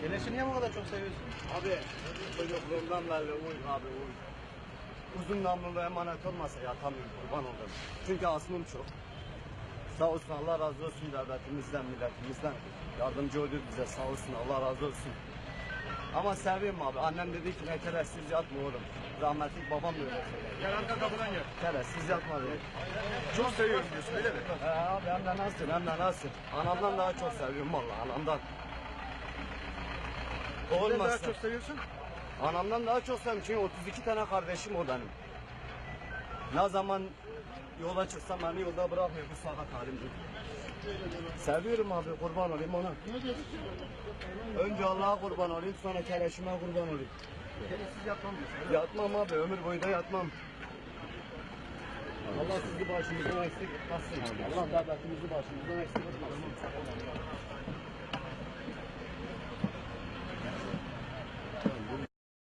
Keleşi niye bu kadar çok seviyorsun? Abi çocukluğumdan beri uy abi uy. Uzun namlulu emanet olmasa yatamıyorum kurban olurum. Çünkü aslım çok. Sağ olsun Allah razı olsun devletimizden, milletimizden. Yardımcı oluyor bize sağ olsun Allah razı olsun. Ama seviyorum abi. Annem dedi ki ne keresiz yatma oğlum. Rahmetli babam da öyle söyledi. Gel arka kapıdan gel. Keresiz yatma dedi. Çok seviyorum diyorsun öyle mi? He abi hem de nasıl hem de nasıl. Anamdan daha çok seviyorum vallahi anamdan. Neden daha çok seviyorsun? Anamdan daha çok seviyorum çünkü 32 tane kardeşim o benim. Ne zaman yola çıksam beni yolda bırakmıyor bu sakat halimde. Seviyorum abi kurban olayım ona. Önce Allah'a kurban olayım sonra keleşime kurban olayım. Kelesiz yatmam diyorsun. Yatmam abi ömür boyu da yatmam. Allah sizi başımızdan eksik etmesin. Allah devletimizi başımızdan eksik etmesin.